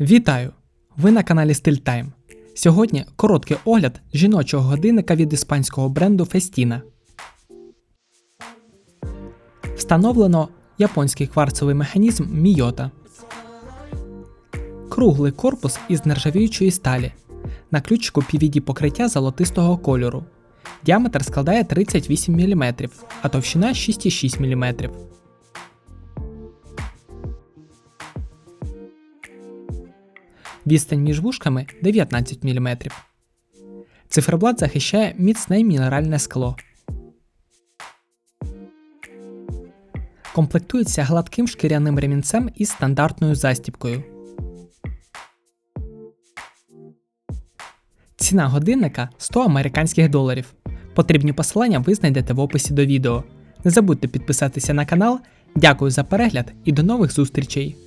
Вітаю! Ви на каналі Style Time. Сьогодні короткий огляд жіночого годинника від іспанського бренду Festina. Встановлено японський кварцевий механізм Miyota. Круглий корпус із нержавіючої сталі. На ключику PVD покриття золотистого кольору. Діаметр складає 38 мм, а товщина 6,6 мм. Відстань між вушками 19 мм. Циферблат захищає міцне мінеральне скло. Комплектується гладким шкіряним ремінцем із стандартною застіпкою. Ціна годинника 100 американських доларів. Потрібні посилання ви знайдете в описі до відео. Не забудьте підписатися на канал. Дякую за перегляд і до нових зустрічей!